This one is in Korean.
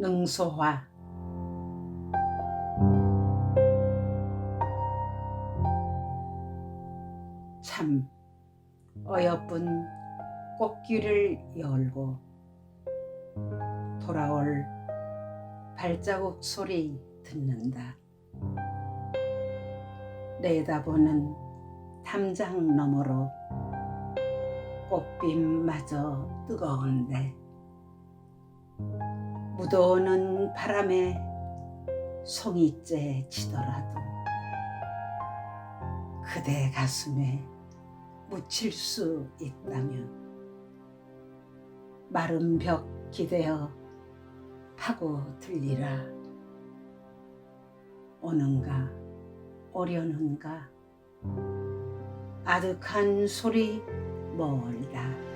능소화 참 어여쁜 꽃길을 열고 돌아올 발자국 소리 듣는다. 내다보는 담장 너머로 꽃빛마저 뜨거운데 묻어오는 바람에 송이째 치더라도 그대 가슴에 묻힐 수 있다면 마른 벽 기대어 파고 들리라. 오는가 오려는가? 아득한 소리 멀다